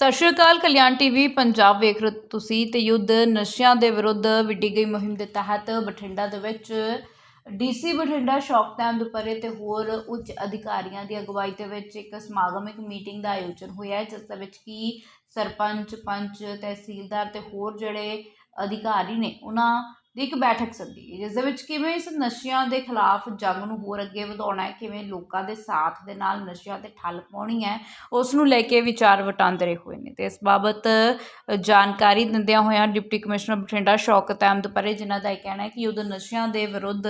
ਸਤਿ ਸ਼੍ਰੀ ਅਕਾਲ, ਕਲਿਆਣ ਟੀਵੀ, ਪੰਜਾਬ ਵੇਖ ਰਹੇ ਤੁਸੀਂ ਤੇ ਯੁੱਧ ਨਸ਼ਿਆਂ ਦੇ ਵਿਰੁੱਧ ਵਿੱਢੀ ਗਈ ਮੁਹਿੰਮ ਦੇ ਤਹਿਤ ਬਠਿੰਡਾ ਦੇ ਵਿੱਚ ਡੀਸੀ ਬਠਿੰਡਾ ਸ਼ੌਕ ਸ਼ੌਕਤਾਮ ਦੁਪਹਿਰੇ ਤੇ ਹੋਰ ਉੱਚ ਅਧਿਕਾਰੀਆਂ ਦੀ ਅਗਵਾਈ ਦੇ ਵਿੱਚ ਇੱਕ ਸਮਾਗਮਿਕ ਮੀਟਿੰਗ ਦਾ ਆਯੋਜਨ ਹੋਇਆ ਜਿਸ ਦੇ ਵਿੱਚ ਕੀ ਸਰਪੰਚ, ਪੰਚ, ਤਹਿਸੀਲਦਾਰ ਤੇ ਹੋਰ ਜਿਹੜੇ ਅਧਿਕਾਰੀ ਨੇ, ਉਹਨਾਂ ਦੀ ਇੱਕ ਬੈਠਕ ਸੱਦੀ ਗਈ, ਜਿਸ ਦੇ ਵਿੱਚ ਕਿਵੇਂ ਇਸ ਨਸ਼ਿਆਂ ਦੇ ਖਿਲਾਫ ਜੰਗ ਨੂੰ ਹੋਰ ਅੱਗੇ ਵਧਾਉਣਾ ਹੈ, ਕਿਵੇਂ ਲੋਕਾਂ ਦੇ ਸਾਥ ਦੇ ਨਾਲ ਨਸ਼ਿਆਂ ਤੇ ਠੱਲ ਪਾਉਣੀ ਹੈ, ਉਸ ਨੂੰ ਲੈ ਕੇ ਵਿਚਾਰ ਵਟਾਂਦਰੇ ਹੋਏ ਨੇ। ਤੇ ਇਸ ਬਾਬਤ ਜਾਣਕਾਰੀ ਦਿੰਦਿਆਂ ਹੋਇਆਂ ਡਿਪਟੀ ਕਮਿਸ਼ਨਰ ਬਠਿੰਡਾ ਸ਼ੌਕਤ ਅਹਿਮਦ ਪਰੇ ਜਿਨ੍ਹਾਂ ਦਾ ਇਹ ਕਹਿਣਾ ਹੈ ਕਿ ਉਦੋਂ ਨਸ਼ਿਆਂ ਦੇ ਵਿਰੁੱਧ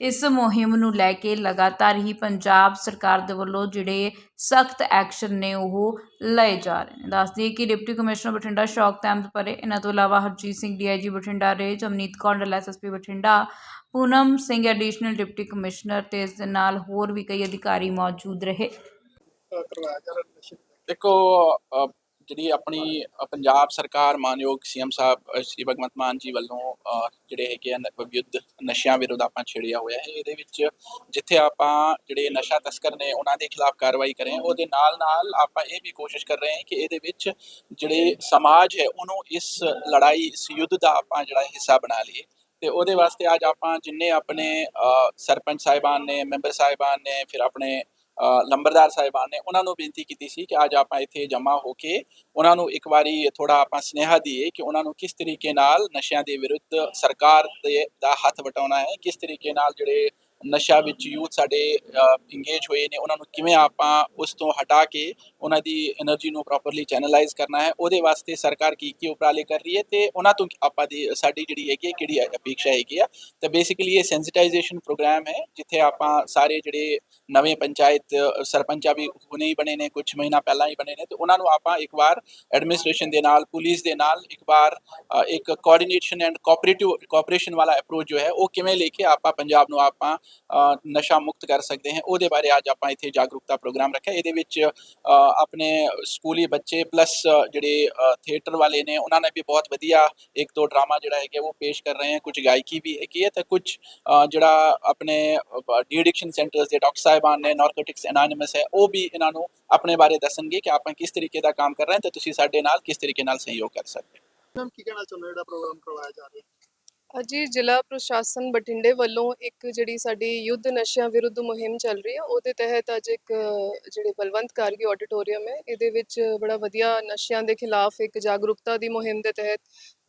ਇਸ ਮੁਹਿੰਮ ਨੂੰ ਲੈ ਕੇ ਲਗਾਤਾਰ ਹੀ ਪੰਜਾਬ ਸਰਕਾਰ ਦੇ ਵੱਲੋਂ ਜਿਹੜੇ ਸਖਤ ਐਕਸ਼ਨ ਨੇ ਉਹ ਲਏ ਜਾ ਰਹੇ ਨੇ। ਦੱਸ ਦਈਏ ਕਿ ਡਿਪਟੀ ਕਮਿਸ਼ਨਰ ਬਠਿੰਡਾ ਸ਼ੌਕਤ ਅਹਿਮਦ ਇਹਨਾਂ ਤੋਂ ਇਲਾਵਾ Harjit Singh DIG Bathinda range Amneet Kondal SSP Bathinda, Poonam Singh additional deputy commissioner ਤੇ ਇਸ ਦੇ ਨਾਲ ਹੋਰ ਵੀ ਕਈ ਅਧਿਕਾਰੀ ਮੌਜੂਦ ਰਹੇ। ਦੇਖੋ ਜਿਹੜੀ ਆਪਣੀ ਪੰਜਾਬ ਸਰਕਾਰ ਮਾਨਯੋਗ ਸੀਐਮ ਸਾਹਿਬ ਸ਼੍ਰੀ ਭਗਵੰਤ ਮਾਨ ਜੀ ਵੱਲੋਂ ਜਿਹੜੇ ਹੈਗੇ ਆ ਨ- ਯੁੱਧ ਨਸ਼ਿਆਂ ਵਿਰੁੱਧ ਆਪਾਂ ਛੇੜਿਆ ਹੋਇਆ ਹੈ, ਇਹਦੇ ਵਿੱਚ ਜਿੱਥੇ ਆਪਾਂ ਜਿਹੜੇ ਨਸ਼ਾ ਤਸਕਰ ਨੇ ਉਹਨਾਂ ਦੇ ਖਿਲਾਫ ਕਾਰਵਾਈ ਕਰੇ, ਉਹਦੇ ਨਾਲ ਨਾਲ ਆਪਾਂ ਇਹ ਵੀ ਕੋਸ਼ਿਸ਼ ਕਰ ਰਹੇ ਹਾਂ ਕਿ ਇਹਦੇ ਵਿੱਚ ਜਿਹੜੇ ਸਮਾਜ ਹੈ, ਉਹਨੂੰ ਇਸ ਲੜਾਈ, ਇਸ ਯੁੱਧ ਦਾ ਆਪਾਂ ਜਿਹੜਾ ਹਿੱਸਾ ਬਣਾ ਲਈਏ। ਤੇ ਉਹਦੇ ਵਾਸਤੇ ਅੱਜ ਆਪਾਂ ਜਿੰਨੇ ਆਪਣੇ ਸਰਪੰਚ ਸਾਹਿਬਾਨ ਨੇ, ਮੈਂਬਰ ਸਾਹਿਬਾਨ ਨੇ, ਫਿਰ ਆਪਣੇ ਲੰਬਰਦਾਰ ਸਾਹਿਬਾਨ ਨੇ ਉਹਨਾਂ ਨੂੰ ਬੇਨਤੀ ਕੀਤੀ ਸੀ ਕਿ ਅੱਜ ਆਪਾਂ ਇੱਥੇ ਜਮ੍ਹਾਂ ਹੋ ਕੇ ਉਹਨਾਂ ਨੂੰ ਇੱਕ ਵਾਰੀ ਥੋੜਾ ਆਪਾਂ ਸੁਨੇਹਾ ਦਈਏ ਕਿ ਉਹਨਾਂ ਨੂੰ ਕਿਸ ਤਰੀਕੇ ਨਾਲ ਨਸ਼ਿਆਂ ਦੇ ਵਿਰੁੱਧ ਸਰਕਾਰ ਦੇ ਦਾ ਹੱਥ ਵਟਾਉਣਾ ਹੈ, ਕਿਸ ਤਰੀਕੇ ਨਾਲ ਜਿਹੜੇ ਨਸ਼ਾ ਵਿੱਚ ਯੂਥ ਸਾਡੇ ਇੰਗੇਜ ਹੋਏ ਨੇ, ਉਹਨਾਂ ਨੂੰ ਕਿਵੇਂ ਆਪਾਂ ਉਸ ਤੋਂ ਹਟਾ ਕੇ ਉਹਨਾਂ ਦੀ એનર્ਜੀ ਨੂੰ ਪ੍ਰੋਪਰਲੀ ਚੈਨਲਾਈਜ਼ ਕਰਨਾ ਹੈ, ਉਹਦੇ ਵਾਸਤੇ ਸਰਕਾਰ ਕੀ ਕੀ ਉਪਰਾਲੇ ਕਰ ਰਹੀ ਹੈ ਤੇ ਉਹਨਾਂ ਤੋਂ ਆਪਾਂ ਦੀ, ਸਾਡੀ ਜਿਹੜੀ ਹੈਗੀ ਕਿਹੜੀ ਅਪੇਕਸ਼ਾ ਹੈਗੀ ਆ, ਤਾਂ ਬੇਸਿਕਲੀ ਇਹ ਸੈਂਸਿਟਾਈਜੇਸ਼ਨ ਪ੍ਰੋਗਰਾਮ ਹੈ, ਜਿੱਥੇ ਆਪਾਂ ਸਾਰੇ ਜਿਹੜੇ ਨਵੇਂ ਪੰਚਾਇਤ, ਸਰਪੰਚਾ ਵੀ ਹੁਣੇ ਹੀ ਬਣੇ ਨੇ ਕੁਝ ਮਹੀਨਾ ਪਹਿਲਾਂ ਹੀ ਬਣੇ ਨੇ, ਤੇ ਉਹਨਾਂ ਨੂੰ ਆਪਾਂ ਇੱਕ ਵਾਰ ਐਡਮਿਨਿਸਟ੍ਰੇਸ਼ਨ ਦੇ ਨਾਲ ਪੁਲਿਸ ਦੇ ਨਾਲ ਇੱਕ ਵਾਰ ਇੱਕ ਕੋਆਰਡੀਨੇਸ਼ਨ ਐਂਡ ਕੋਆਪਰੇਟਿਵ ਕੋਆਪਰੇਸ਼ਨ ਵਾਲਾ ਅਪਰੋਚ ਜੋ ਹੈ, ਉਹ ਕਿਵੇਂ ਲੈ ਕੇ ਆਪਾਂ ਪੰਜਾਬ ਨੂੰ ਆਪਾਂ ਨਸ਼ਾ ਮੁਕਤ ਕਰ ਸਕਦੇ ਹਾਂ। ਉਹਦੇ ਬਾਰੇ ਅੱਜ ਆਪਾਂ ਇੱਥੇ ਜਾਗਰੂਕਤਾ ਪ੍ਰੋਗਰਾਮ ਰੱਖਿਆ। ਇਹਦੇ ਵਿੱਚ ਆਪਣੇ ਸਕੂਲੀ ਬੱਚੇ ਪਲੱਸ ਜਿਹੜੇ ਥੀਏਟਰ ਵਾਲੇ ਨੇ, ਉਹਨਾਂ ਨੇ ਵੀ ਬਹੁਤ ਵਧੀਆ ਇੱਕ ਦੋ ਡਰਾਮਾ ਜਿਹੜਾ ਹੈਗਾ ਉਹ ਪੇਸ਼ ਕਰ ਰਹੇ ਹਨ ਕੁਝ ਗਾਇਕੀ ਵੀ ਹੈਗੀ ਹੈ ਤੇ ਕੁਝ ਜਿਹੜਾ ਆਪਣੇ ਡੀ ਐਡਿਕਸ਼ਨ ਸੈਂਟਰਸ ਦੇ ਡਾਕਟਰ ਸਾਹਿਬਾਨ ਨੇ ਨਾਰਕੋਟਿਕਸ ਐਨੋਨਿਮਸ ਹੈ, ਉਹ ਵੀ ਇਹਨਾਂ ਨੂੰ ਆਪਣੇ ਬਾਰੇ ਦੱਸਣਗੇ ਕਿ ਆਪਾਂ ਕਿਸ ਤਰੀਕੇ ਦਾ ਕੰਮ ਕਰ ਰਹੇ ਹਾਂ ਤੇ ਤੁਸੀਂ ਸਾਡੇ ਨਾਲ ਕਿਸ ਤਰੀਕੇ ਨਾਲ ਸਹਿਯੋਗ ਕਰ ਸਕਦੇ ਹੋ। ਮੈਮ, ਕੀ ਕਹਿਣਾ ਚਾਹੁੰਦੇ ਜਿਹੜਾ ਪ੍ਰੋਗਰਾਮ ਕਰਵਾਇਆ ਜਾ ਰਿਹਾ ਅਜੀ ਜ਼ਿਲ੍ਹਾ ਪ੍ਰਸ਼ਾਸਨ ਬਠਿੰਡੇ ਵੱਲੋਂ ਇੱਕ ਜਿਹੜੀ ਸਾਡੀ ਯੁੱਧ ਨਸ਼ਿਆਂ ਵਿਰੁੱਧ ਮੁਹਿੰਮ ਚੱਲ ਰਹੀ ਹੈ ਉਹਦੇ ਤਹਿਤ ਅੱਜ ਇੱਕ ਜਿਹੜੇ ਬਲਵੰਤ ਕਾਰਗੀ ਆਡੀਟੋਰੀਅਮ ਹੈ, ਇਹਦੇ ਵਿੱਚ ਬੜਾ ਵਧੀਆ ਨਸ਼ਿਆਂ ਦੇ ਖਿਲਾਫ ਇੱਕ ਜਾਗਰੂਕਤਾ ਦੀ ਮੁਹਿੰਮ ਦੇ ਤਹਿਤ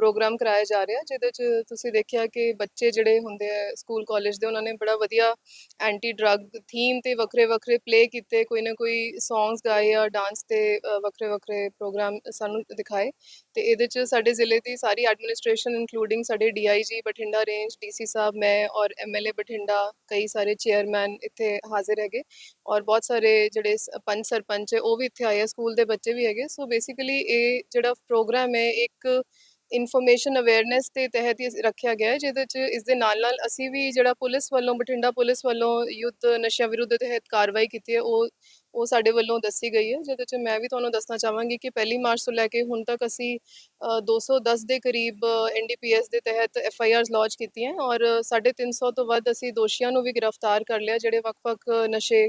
ਪ੍ਰੋਗਰਾਮ ਕਰਾਇਆ ਜਾ ਰਿਹਾ, ਜਿਹਦੇ 'ਚ ਤੁਸੀਂ ਦੇਖਿਆ ਕਿ ਬੱਚੇ ਜਿਹੜੇ ਹੁੰਦੇ ਆ ਸਕੂਲ ਕਾਲਜ ਦੇ, ਉਹਨਾਂ ਨੇ ਬੜਾ ਵਧੀਆ ਐਂਟੀ ਡਰੱਗ ਥੀਮ ਤੇ ਵੱਖਰੇ ਵੱਖਰੇ ਪਲੇ ਕੀਤੇ, ਕੋਈ ਨਾ ਕੋਈ ਸੌਂਗਸ ਗਾਏ ਆ ਡਾਂਸ ਤੇ ਵੱਖਰੇ ਵੱਖਰੇ ਪ੍ਰੋਗਰਾਮ ਸਾਨੂੰ ਦਿਖਾਏ ਤੇ ਇਹਦੇ 'ਚ ਸਾਡੇ ਜ਼ਿਲ੍ਹੇ ਦੀ ਸਾਰੀ ਐਡਮਿਨਿਸਟ੍ਰੇਸ਼ਨ ਇਨਕਲੂਡਿੰਗ ਸਾਡੇ ਡੀਆਈਜੀ ਬਠਿੰਡਾ ਰੇਂਜ ਡੀਸੀ ਸਾਹਿਬ, ਮੈਂ ਔਰ ਐਮਐਲਏ ਬਠਿੰਡਾ, ਕਈ ਸਾਰੇ ਚੇਅਰਮੈਨ ਇੱਥੇ ਹਾਜ਼ਰ ਹੈਗੇ ਔਰ ਬਹੁਤ ਸਾਰੇ ਜਿਹੜੇ ਸ- ਪੰਚ ਸਰਪੰਚ ਹੈ ਉਹ ਵੀ ਇੱਥੇ ਆਏ ਆ ਸਕੂਲ ਦੇ ਬੱਚੇ ਵੀ ਹੈਗੇ ਸੋ ਬੇਸਿਕਲੀ ਇਹ ਜਿਹੜਾ ਪ੍ਰੋਗਰਾਮ ਹੈ, ਇੱਕ ਇਨਫੋਰਮੇਸ਼ਨ ਅਵੇਅਰਨੈਸ ਦੇ ਤਹਿਤ ਹੀ ਰੱਖਿਆ ਗਿਆ ਹੈ, ਜਿਹਦੇ 'ਚ ਇਸ ਦੇ ਨਾਲ ਨਾਲ ਅਸੀਂ ਵੀ ਜਿਹੜਾ ਪੁਲਿਸ ਵੱਲੋਂ, ਬਠਿੰਡਾ ਪੁਲਿਸ ਵੱਲੋਂ ਯੁੱਧ ਨਸ਼ਿਆਂ ਵਿਰੁੱਧ ਤਹਿਤ ਕਾਰਵਾਈ ਕੀਤੀ ਹੈ, ਉਹ ਉਹ ਸਾਡੇ ਵੱਲੋਂ ਦੱਸੀ ਗਈ ਹੈ ਜਿਹਦੇ 'ਚ ਮੈਂ ਵੀ ਤੁਹਾਨੂੰ ਦੱਸਣਾ ਚਾਹਾਂਗੀ ਕਿ ਪਹਿਲੀ ਮਾਰਚ ਤੋਂ ਲੈ ਕੇ ਹੁਣ ਤੱਕ ਅਸੀਂ ਅ, 210 ਦੇ ਕਰੀਬ ਐਨਡੀਪੀਐਸ ਦੇ ਤਹਿਤ ਐਫਆਈਆਰਸ ਲਾਂਚ ਕੀਤੀਆਂ ਔਰ 350 ਤੋਂ ਵੱਧ ਅਸੀਂ ਦੋਸ਼ੀਆਂ ਨੂੰ ਵੀ ਗ੍ਰਿਫਤਾਰ ਕਰ ਲਿਆ ਜਿਹੜੇ ਵੱਖ-ਵੱਖ ਨਸ਼ੇ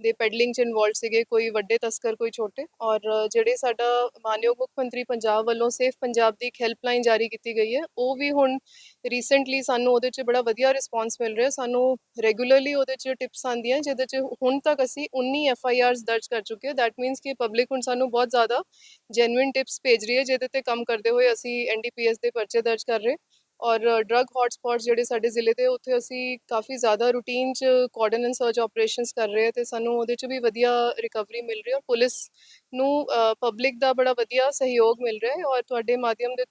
ਦੇ ਪੈਡਲਿੰਗ 'ਚ ਇਨਵੋਲਡ ਸੀਗੇ ਕੋਈ ਵੱਡੇ ਤਸਕਰ ਕੋਈ ਛੋਟੇ ਔਰ ਜਿਹੜੇ ਸਾਡਾ ਮਾਨਯੋਗ ਮੁੱਖ ਮੰਤਰੀ ਪੰਜਾਬ ਵੱਲੋਂ ਸੇਫ ਪੰਜਾਬ ਦੀ ਇੱਕ ਹੈਲਪਲਾਈਨ ਜਾਰੀ ਕੀਤੀ ਗਈ ਹੈ ਉਹ ਵੀ ਹੁਣ ਰੀਸੈਂਟਲੀ ਸਾਨੂੰ ਉਹਦੇ 'ਚ ਬੜਾ ਵਧੀਆ ਰਿਸਪਾਂਸ ਮਿਲ ਰਿਹਾ ਸਾਨੂੰ ਰੈਗੂਲਰਲੀ ਉਹਦੇ 'ਚ ਟਿਪਸ ਆਉਂਦੀਆਂ ਜਿਹਦੇ 'ਚ ਹੁਣ ਤੱਕ ਅਸੀਂ 19 ਐਫ ਆਈ ਆਰਸ ਦਰਜ ਕਰ ਚੁੱਕੇ ਹਾਂ। ਦੈਟ ਮੀਨਸ ਕਿ ਪਬਲਿਕ ਹੁਣ ਸਾਨੂੰ ਬਹੁਤ ਜ਼ਿਆਦਾ ਜੈਨੂਇਨ ਟਿਪਸ ਭੇਜ ਰਹੀ ਹੈ, ਜਿਹਦੇ ਤੇ ਕੰਮ ਕਰਦੇ ਹੋਏ ਅਸੀਂ ਐਨਡੀਪੀਐਸ ਦੇ ਪਰਚੇ ਦਰਜ ਕਰ ਰਹੇ ਔਰ ਡਰੱਗ ਹੌਟਸਪੌਟਸ ਜਿਹੜੇ ਸਾਡੇ ਜ਼ਿਲ੍ਹੇ ਦੇ, ਉੱਥੇ ਅਸੀਂ ਕਾਫੀ ਜ਼ਿਆਦਾ ਰੂਟੀਨ 'ਚ ਕੋਆਰਡਨ ਸਰਚ ਆਪਰੇਸ਼ਨਸ ਕਰ ਰਹੇ ਤੇ ਸਾਨੂੰ ਉਹਦੇ 'ਚ ਵੀ ਵਧੀਆ ਰਿਕਵਰੀ ਮਿਲ ਰਹੀ ਹੈ। ਪੁਲਿਸ ਨੂੰ ਪਬਲਿਕ ਦਾ ਬੜਾ ਵਧੀਆ ਸਹਿਯੋਗ ਮਿਲ ਰਿਹਾ ਹੈ। ਔਰ ਤੁਹਾਡੇ ਮਾਧਿਅਮ ਦੇ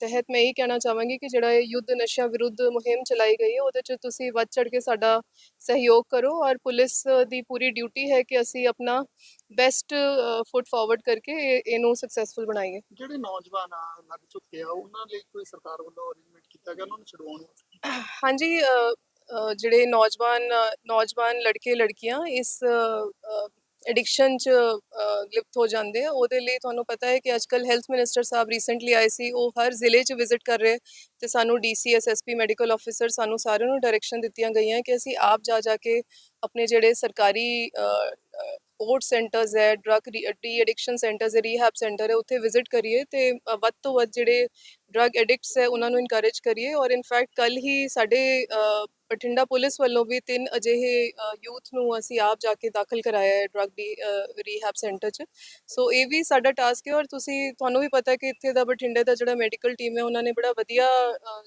ਤਹਿਤ ਮੈਂ ਇਹ ਕਹਿਣਾ ਚਾਹਾਂਗੀ ਕਿ ਜਿਹੜਾ ਇਹ ਯੁੱਧ ਨਸ਼ਿਆਂ ਵਿਰੁੱਧ ਮੁਹਿੰਮ ਚਲਾਈ ਗਈ ਹੈ, ਉਹਦੇ 'ਚ ਤੁਸੀਂ ਵੱਧ ਚੜ ਕੇ ਸਾਡਾ ਸਹਿਯੋਗ ਕਰੋ ਔਰ ਪੁਲਿਸ ਦੀ ਪੂਰੀ ਡਿਊਟੀ ਹੈ ਕਿ ਅਸੀਂ ਆਪਣਾ ਬੈਸਟ ਫੁੱਟ ਫਾਰਵਰਡ ਕਰਕੇ ਇਹ- ਇਹਨੂੰ ਸਕਸੈਸਫੁਲ ਬਣਾਈਏ। ਜਿਹੜੇ ਨੌਜਵਾਨ ਆ ਲੱਗ ਚੁੱਕੇ ਆ ਉਹਨਾਂ ਲਈ ਕੋਈ ਸਰਕਾਰ ਵੱਲੋਂ ਅਰੇਂਜਮੈਂਟ ਕੀਤਾ ਗਿਆ ਉਹਨਾਂ ਨੂੰ ਛਡਵਾਉਣ ਹਾਂਜੀ ਜਿਹੜੇ ਨੌਜਵਾਨ ਨੌਜਵਾਨ ਲੜਕੇ ਲੜਕੀਆਂ ਇਸ ਐਡਿਕਸ਼ਨ ਚ ਲਿਪਤ ਹੋ ਜਾਂਦੇ ਆ। ਉਹਦੇ ਲਈ ਤੁਹਾਨੂੰ ਪਤਾ ਹੈ ਕਿ ਅੱਜਕੱਲ ਹੈਲਥ ਮਿਨਿਸਟਰ ਸਾਹਿਬ ਰੀਸੈਂਟਲੀ ਆਏ ਸੀ। ਉਹ ਹਰ ਜ਼ਿਲ੍ਹੇ ਚ ਵਿਜ਼ਿਟ ਕਰ ਰਹੇ ਤੇ ਸਾਨੂੰ ਡੀਸੀ ਐਸਐਸਪੀ ਮੈਡੀਕਲ ਆਫੀਸਰ ਸਾਨੂੰ ਸਾਰਿਆਂ ਨੂੰ ਡਾਇਰੈਕਸ਼ਨ ਦਿੱਤੀਆਂ ਗਈਆਂ ਕਿ ਅਸੀਂ ਆਪ ਜਾ ਜਾ ਕੇ ਆਪਣੇ ਜਿਹੜੇ ਸਰਕਾਰੀ ਓਟ ਸੈਂਟਰਸ ਹੈ ਡਰਗ ਡੀ ਐਡਿਕਸ਼ਨ ਸੈਂਟਰਸ ਹੈ ਰੀਹੈਬ ਸੈਂਟਰ ਹੈ, ਉੱਥੇ ਵਿਜ਼ਿਟ ਕਰੀਏ ਤੇ ਵੱਧ ਤੋਂ ਵੱਧ ਜਿਹੜੇ ਡਰਗ ਐਡਿਕਟਸ ਹੈ, ਉਹਨਾਂ ਨੂੰ ਇਨਕਰੇਜ ਕਰੀਏ। ਔਰ ਇਨਫੈਕਟ ਕੱਲ ਹੀ ਸਾਡੇ ਬਠਿੰਡਾ ਪੁਲਿਸ ਵੱਲੋਂ ਵੀ ਤਿੰਨ ਅਜਿਹੇ ਯੂਥ ਨੂੰ ਅਸੀਂ ਆਪ ਜਾ ਕੇ ਦਾਖਲ ਕਰਾਇਆ ਹੈ ਡਰੱਗ ਡੀ ਰੀਹੈਬ ਸੈਂਟਰ 'ਚ। ਸੋ ਇਹ ਵੀ ਸਾਡਾ ਟਾਸਕ ਹੈ ਔਰ ਤੁਸੀਂ, ਤੁਹਾਨੂੰ ਵੀ ਪਤਾ ਹੈ ਕਿ ਇੱਥੇ ਦਾ ਬਠਿੰਡੇ ਦਾ ਜਿਹੜਾ ਮੈਡੀਕਲ ਟੀਮ ਹੈ, ਉਹਨਾਂ ਨੇ ਬੜਾ ਵਧੀਆ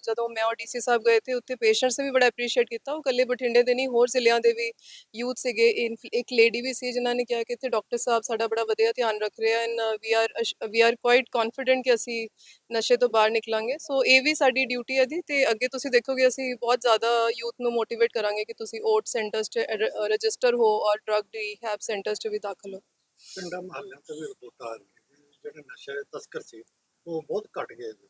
ਜਦੋਂ ਮੈਂ ਔਰ ਡੀਸੀ ਸਾਹਿਬ ਗਏ ਤੇ ਉੱਥੇ ਪੇਸ਼ੈਂਟਸ ਵੀ ਬੜਾ ਐਪਰੀਸ਼ੀਏਟ ਕੀਤਾ। ਉਹ ਇਕੱਲੇ ਬਠਿੰਡੇ ਦੇ ਨਹੀਂ, ਹੋਰ ਜ਼ਿਲ੍ਹਿਆਂ ਦੇ ਵੀ ਯੂਥ ਸੀਗੇ। ਇਨ- ਇੱਕ ਲੇਡੀ ਵੀ ਸੀ ਜਿਨ੍ਹਾਂ ਨੇ ਕਿਹਾ ਕਿ ਇੱਥੇ ਡਾਕਟਰ ਸਾਹਿਬ ਸਾਡਾ ਬੜਾ ਵਧੀਆ ਧਿਆਨ ਰੱਖ ਰਿਹਾ ਆ। And we are we are quite confident ਕਿ ਅਸੀਂ ਨਸ਼ੇ ਤੋਂ ਬਾਹਰ ਨਿਕਲਾਂਗੇ। ਸੋ ਇਹ ਵੀ ਸਾਡੀ ਡਿਊਟੀ ਹੈ ਦੀ ਤੇ ਅੱਗੇ ਤੁਸੀਂ ਦੇਖੋਗੇ, ਅਸੀਂ ਬਹੁਤ ਜ਼ਿਆਦਾ ਯੂਥ ਨੂੰ ਮੋਟੀਵੇਟ ਕਰਾਂਗੇ ਕਿ ਤੁਸੀਂ ਓਟ ਸੈਂਟਰਸ 'ਚ ਰਜਿਸਟਰ ਹੋ ਔਰ ਡਰਗ ਰੀਹੈਬ ਸੈਂਟਰਸ 'ਚ ਵੀ ਦਾਖਲ ਹੋ। ਪਿੰਡਾਂ ਮਹੱਲਿਆਂ ਤੋਂ ਵੀ ਰਿਪੋਰਟ ਆ ਰਹੀ ਹੈ ਜਿਹੜੇ ਨਸ਼ੇ ਤਸਕਰ ਸੀ ਉਹ ਬਹੁਤ ਘਟ ਗਏ ਨੇ।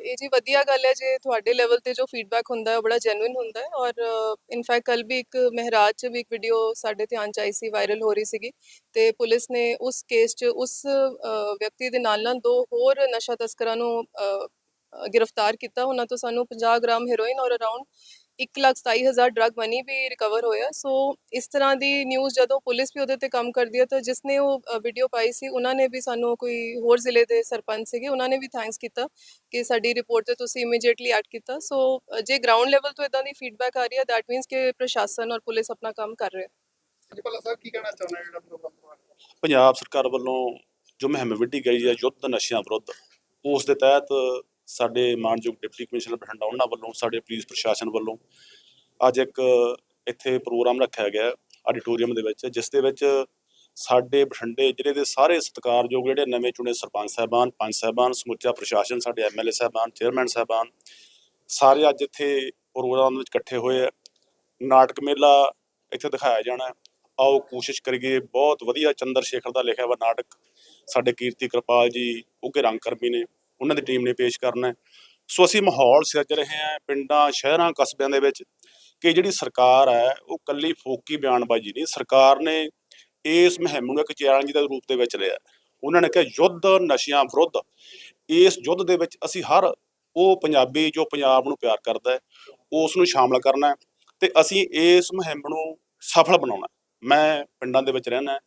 ਇਹ ਜੀ ਵਧੀਆ ਗੱਲ ਹੈ ਜੇ ਤੁਹਾਡੇ ਲੈਵਲ ਤੇ ਜੋ ਫੀਡਬੈਕ ਹੁੰਦਾ ਹੈ ਉਹ ਬੜਾ ਜੈਨੂਇਨ ਹੁੰਦਾ ਹੈ ਔਰ ਇਨਫੈਕਟ ਕੱਲ ਵੀ ਇੱਕ ਮਹਿਰਾਜ ਚ ਵੀ ਇੱਕ ਵੀਡੀਓ ਸਾਡੇ ਧਿਆਨ ਚ ਆਈ ਸੀ ਵਾਇਰਲ ਹੋ ਰਹੀ ਸੀਗੀ ਤੇ ਪੁਲਿਸ ਨੇ ਉਸ ਕੇਸ ਚ ਉਸ ਵਿਅਕਤੀ ਦੇ ਨਾਲ ਨਾਲ ਦੋ ਹੋਰ ਨਸ਼ਾ ਤਸਕਰਾਂ ਨੂੰ ਗ੍ਰਿਫਤਾਰ ਕੀਤਾ। ਉਹਨਾਂ ਤੋਂ ਸਾਨੂੰ 50 ਗ੍ਰਾਮ ਹੈਰੋਇਨ ਔਰ ਅਰਾਊਂਡ 127000 ਡਰਗ ਮਨੀ ਵੀ ਰਿਕਵਰ ਹੋਇਆ। ਸੋ ਇਸ ਤਰ੍ਹਾਂ ਦੀ ਨਿਊਜ਼ ਜਦੋਂ ਪੁਲਿਸ ਵੀ ਉਹਦੇ ਤੇ ਕੰਮ ਕਰਦੀ ਹੈ ਤਾਂ ਜਿਸਨੇ ਉਹ ਵੀਡੀਓ ਪਾਈ ਸੀ ਉਹਨਾਂ ਨੇ ਵੀ ਸਾਨੂੰ ਕੋਈ ਹੋਰ ਜ਼ਿਲ੍ਹੇ ਦੇ ਸਰਪੰਚ ਸੀਗੇ ਉਹਨਾਂ ਨੇ ਵੀ ਥੈਂਕਸ ਕੀਤਾ ਕਿ ਸਾਡੀ ਰਿਪੋਰਟ ਤੇ ਤੁਸੀਂ ਇਮੀਡੀਏਟਲੀ ਐਕਟ ਕੀਤਾ। ਸੋ ਜੇ ਗਰਾਊਂਡ ਲੈਵਲ ਤੋਂ ਇਦਾਂ ਦੀ ਫੀਡਬੈਕ ਆ ਰਹੀ ਹੈ ਦੈਟ ਮੀਨਸ ਕਿ ਪ੍ਰਸ਼ਾਸਨ ਔਰ ਪੁਲਿਸ ਆਪਣਾ ਕੰਮ ਕਰ ਰਿਹਾ ਹੈ ਜੀ ਭਲਾ ਸਾਹਿਬ ਕੀ ਕਹਿਣਾ ਚਾਹੁੰਦੇ ਹੋ ਜਿਹੜਾ ਪ੍ਰੋਗਰਾਮ ਕਰਵਾਇਆ ਪੰਜਾਬ ਸਰਕਾਰ ਵੱਲੋਂ ਜੋ ਮੁਹਿੰਮ ਵਿੱਢੀ ਗਈ ਹੈ ਯੁੱਧ ਨਸ਼ਿਆਂ ਵਿਰੁੱਧ ਉਸ ਦੇ ਤਹਿਤ ਸਾਡੇ ਮਾਨਯੋਗ ਡਿਪਟੀ ਕਮਿਸ਼ਨਰ ਬਠਿੰਡਾ, ਉਹਨਾਂ ਵੱਲੋਂ, ਸਾਡੇ ਪੁਲਿਸ ਪ੍ਰਸ਼ਾਸਨ ਵੱਲੋਂ ਅੱਜ ਇੱਕ ਇੱਥੇ ਪ੍ਰੋਗਰਾਮ ਰੱਖਿਆ ਗਿਆ ਆਡੀਟੋਰੀਅਮ ਦੇ ਵਿੱਚ, ਜਿਸ ਦੇ ਵਿੱਚ ਸਾਡੇ ਬਠਿੰਡੇ ਜ਼ਿਲ੍ਹੇ ਦੇ ਸਾਰੇ ਸਤਿਕਾਰਯੋਗ ਜਿਹੜੇ ਨਵੇਂ ਚੁਣੇ ਸਰਪੰਚ ਸਾਹਿਬਾਨ, ਪੰਚ ਸਾਹਿਬਾਨ, ਸਮੁੱਚਾ ਪ੍ਰਸ਼ਾਸਨ, ਸਾਡੇ ਐਮਐਲਏ ਸਾਹਿਬਾਨ, ਚੇਅਰਮੈਨ ਸਾਹਿਬਾਨ, ਸਾਰੇ ਅੱਜ ਇੱਥੇ ਪ੍ਰੋਗਰਾਮ ਵਿੱਚ ਇਕੱਠੇ ਹੋਏ ਆ ਨਾਟਕ ਮੇਲਾ ਇੱਥੇ ਦਿਖਾਇਆ ਜਾਣਾ ਆਓ ਕੋਸ਼ਿਸ਼ ਕਰੀਏ, ਬਹੁਤ ਵਧੀਆ ਚੰਦਰ ਸ਼ੇਖਰ ਦਾ ਲਿਖਿਆ ਵਾ ਨਾਟਕ, ਸਾਡੇ ਕੀਰਤੀ ਕਿਰਪਾਲ ਜੀ, ਉੱਘੇ ਰੰਗਕਰਮੀ ਨੇ। ਉਹਨਾਂ ਦੀ ਟੀਮ ਨੇ ਪੇਸ਼ ਕਰਨਾ ਹੈ। ਸੋ ਅਸੀਂ ਮਾਹੌਲ ਸਿਰਜ ਰਹੇ ਹਾਂ ਪਿੰਡਾਂ, ਸ਼ਹਿਰਾਂ, ਕਸਬਿਆਂ ਦੇ ਵਿੱਚ ਕਿ ਜਿਹੜੀ ਸਰਕਾਰ ਹੈ, ਉਹ ਕੱਲੀ ਫੋਕੀ ਬਿਆਨਬਾਜ਼ੀ ਨਹੀਂ, ਸਰਕਾਰ ਨੇ ਇਸ ਮੁਹਿੰਮ ਨੂੰ ਇੱਕ ਚੈਲੰਜ ਦੇ ਰੂਪ ਦੇ ਵਿੱਚ ਲਿਆ ਉਹਨਾਂ ਨੇ ਕਿਹਾ, ਯੁੱਧ ਨਸ਼ਿਆਂ ਵਿਰੁੱਧ। ਇਸ ਯੁੱਧ ਦੇ ਵਿੱਚ ਅਸੀਂ ਹਰ ਉਹ ਪੰਜਾਬੀ ਜੋ ਪੰਜਾਬ ਨੂੰ ਪਿਆਰ ਕਰਦਾ ਹੈ, ਉਸ ਨੂੰ ਸ਼ਾਮਲ ਕਰਨਾ ਹੈ ਤੇ ਅਸੀਂ ਇਸ ਮੁਹਿੰਮ ਨੂੰ ਸਫਲ ਬਣਾਉਣਾ ਮੈਂ ਪਿੰਡਾਂ ਦੇ ਵਿੱਚ ਰਹਿਣਾ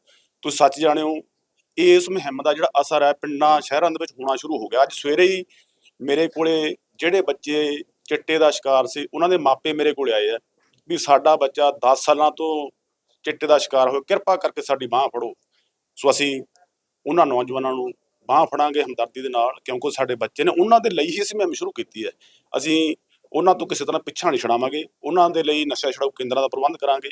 ਤੁਸੀਂ ਸੱਚ ਜਾਣਿਓ ਇਸ ਮੁਹਿੰਮ ਦਾ ਜਿਹੜਾ ਅਸਰ ਹੈ ਪਿੰਡਾਂ, ਸ਼ਹਿਰਾਂ ਦੇ ਵਿੱਚ ਹੋਣਾ ਸ਼ੁਰੂ ਹੋ ਗਿਆ। ਅੱਜ ਸਵੇਰੇ ਹੀ ਮੇਰੇ ਕੋਲੇ ਜਿਹੜੇ ਬੱਚੇ ਚਿੱਟੇ ਦਾ ਸ਼ਿਕਾਰ ਸੀ, ਉਹਨਾਂ ਦੇ ਮਾਪੇ ਮੇਰੇ ਕੋਲੇ ਆਏ ਆ ਵੀ ਸਾਡਾ ਬੱਚਾ 10 ਸਾਲਾਂ ਤੋਂ ਚਿੱਟੇ ਦਾ ਸ਼ਿਕਾਰ ਹੋਇਆ। ਕਿਰਪਾ ਕਰਕੇ ਸਾਡੀ ਬਾਹ ਫੜੋ। ਸੋ ਅਸੀਂ ਉਹਨਾਂ ਨੌਜਵਾਨਾਂ ਨੂੰ ਬਾਹ ਫੜਾਂਗੇ ਹਮਦਰਦੀ ਦੇ ਨਾਲ, ਕਿਉਂਕਿ ਸਾਡੇ ਬੱਚੇ ਨੇ। ਉਹਨਾਂ ਦੇ ਲਈ ਹੀ ਅਸੀਂ ਮੁਹਿੰਮ ਸ਼ੁਰੂ ਕੀਤੀ ਹੈ। ਅਸੀਂ ਉਹਨਾਂ ਤੋਂ ਕਿਸੇ ਤਰ੍ਹਾਂ ਪਿੱਛਾ ਨਹੀਂ ਛਡਾਵਾਂਗੇ। ਉਹਨਾਂ ਦੇ ਲਈ ਨਸ਼ਾ ਛੁਡਾਊ ਕੇਂਦਰਾਂ ਦਾ ਪ੍ਰਬੰਧ ਕਰਾਂਗੇ।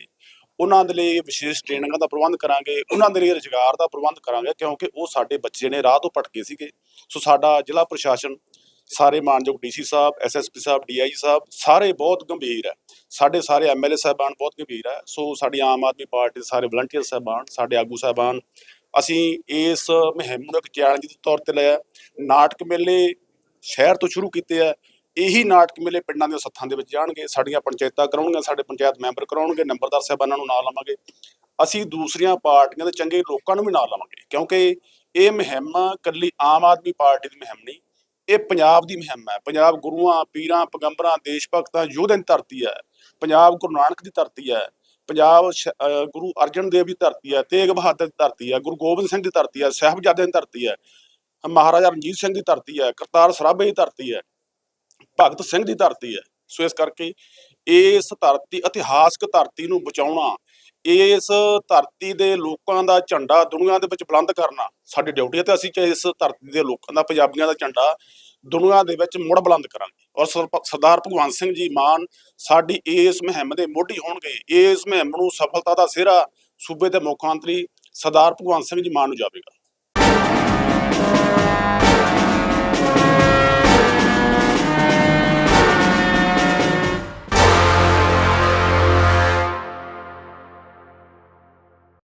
ਉਹਨਾਂ ਦੇ ਲਈ ਵਿਸ਼ੇਸ਼ ਟ੍ਰੇਨਿੰਗਾਂ ਦਾ ਪ੍ਰਬੰਧ ਕਰਾਂਗੇ, ਉਹਨਾਂ ਦੇ ਲਈ ਰੁਜ਼ਗਾਰ ਦਾ ਪ੍ਰਬੰਧ ਕਰਾਂਗੇ, ਕਿਉਂਕਿ ਉਹ ਸਾਡੇ ਬੱਚੇ ਨੇ ਰਾਹ ਤੋਂ ਭਟਕੇ ਸੀਗੇ। ਸੋ ਸਾਡਾ ਜ਼ਿਲ੍ਹਾ ਪ੍ਰਸ਼ਾਸਨ, ਸਾਰੇ ਮਾਨਯੋਗ ਡੀਸੀ ਸਾਹਿਬ ਐਸਐਸਪੀ ਸਾਹਿਬ ਡੀਆਈ ਸਾਹਿਬ, ਸਾਰੇ ਬਹੁਤ ਗੰਭੀਰ ਹੈ। ਸਾਡੇ ਸਾਰੇ ਐਮਐਲਏ ਸਾਹਿਬਾਨ ਬਹੁਤ ਗੰਭੀਰ ਹੈ। ਸੋ ਸਾਡੀ ਆਮ ਆਦਮੀ ਪਾਰਟੀ ਦੇ ਸਾਰੇ ਵਲੰਟੀਅਰ ਸਾਹਿਬਾਨ, ਸਾਡੇ ਆਗੂ ਸਾਹਿਬਾਨ, ਅਸੀਂ ਇਸ ਮੁਹਿੰਮ ਨੂੰ ਇੱਕ ਚੈਲੰਜ ਦੇ ਤੌਰ ਤੇ ਲਿਆ ਨਾਟਕ ਮੇਲੇ ਸ਼ਹਿਰ ਤੋਂ ਸ਼ੁਰੂ ਕੀਤੇ ਆ ਇਹੀ ਨਾਟਕ ਮੇਲੇ ਪਿੰਡਾਂ ਦੇ ਸੱਥਾਂ ਦੇ ਵਿੱਚ ਜਾਣਗੇ, ਸਾਡੀਆਂ ਪੰਚਾਇਤਾਂ ਕਰਾਉਣਗੀਆਂ, ਸਾਡੇ ਪੰਚਾਇਤ ਮੈਂਬਰ ਕਰਾਉਣਗੇ, ਨੰਬਰਦਾਰ ਸਾਹਿਬਾਨਾਂ ਨੂੰ ਨਾਲ ਲਵਾਂਗੇ। ਅਸੀਂ ਦੂਸਰੀਆਂ ਪਾਰਟੀਆਂ ਦੇ ਚੰਗੇ ਲੋਕਾਂ ਨੂੰ ਵੀ ਨਾਲ ਲਵਾਂਗੇ, ਕਿਉਂਕਿ ਇਹ ਮੁਹਿੰਮ ਕੱਲੀ ਆਮ ਆਦਮੀ ਪਾਰਟੀ ਦੀ ਮੁਹਿੰਮ ਨਹੀਂ, ਇਹ ਪੰਜਾਬ ਦੀ ਮੁਹਿੰਮ ਹੈ। ਪੰਜਾਬ ਗੁਰੂਆਂ, ਪੀਰਾਂ, ਪੈਗੰਬਰਾਂ, ਦੇਸ਼ ਭਗਤਾਂ, ਯੋਧਿਆਂ ਦੀ ਧਰਤੀ ਹੈ। ਪੰਜਾਬ ਗੁਰੂ ਨਾਨਕ ਦੀ ਧਰਤੀ ਹੈ। ਪੰਜਾਬ ਸ਼- ਗੁਰੂ ਅਰਜਨ ਦੇਵ ਦੀ ਧਰਤੀ ਹੈ, ਤੇਗ ਬਹਾਦਰ ਦੀ ਧਰਤੀ ਹੈ, ਗੁਰੂ ਗੋਬਿੰਦ ਸਿੰਘ ਦੀ ਧਰਤੀ ਹੈ, ਸਾਹਿਬਜ਼ਾਦਿਆਂ ਦੀ ਧਰਤੀ ਹੈ, ਮਹਾਰਾਜਾ ਰਣਜੀਤ ਸਿੰਘ ਦੀ ਧਰਤੀ ਹੈ, ਕਰਤਾਰ ਸਰਾਭੇ ਦੀ ਧਰਤੀ ਹੈ। ਭਗਤ ਸਿੰਘ ਦੀ ਧਰਤੀ ਹੈ। ਸੋ ਇਸ ਕਰਕੇ ਇਸ ਧਰਤੀ, ਇਤਿਹਾਸਕ ਧਰਤੀ ਨੂੰ ਬਚਾਉਣਾ, ਇਸ ਧਰਤੀ ਦੇ ਲੋਕਾਂ ਦਾ ਝੰਡਾ ਦੁਨੀਆ ਦੇ ਵਿੱਚ ਬੁਲੰਦ ਕਰਨਾ, ਸਾਡੀ ਡਿਊਟੀ ਹੈ ਤੇ ਅਸੀਂ ਚਾਹੇ ਇਸ ਧਰਤੀ ਦੇ ਲੋਕਾਂ ਦਾ, ਪੰਜਾਬੀਆਂ ਦਾ ਝੰਡਾ ਦੁਨੀਆ ਦੇ ਵਿੱਚ ਮੁੜ ਬੁਲੰਦ ਕਰਾਂਗੇ। ਔਰ ਸਰਦਾਰ ਭਗਵੰਤ ਸਿੰਘ ਜੀ ਮਾਨ ਸਾਡੀ ਇਸ ਮੁਹਿੰਮ ਦੇ ਮੋਢੀ ਹੋਣਗੇ। ਇਸ ਮੁਹਿੰਮ ਨੂੰ ਸਫਲਤਾ ਦਾ ਸਿਹਰਾ ਸੂਬੇ ਦੇ ਮੁੱਖ ਮੰਤਰੀ ਸਰਦਾਰ ਭਗਵੰਤ ਸਿੰਘ ਜੀ ਮਾਨ ਨੂੰ ਜਾਵੇਗਾ।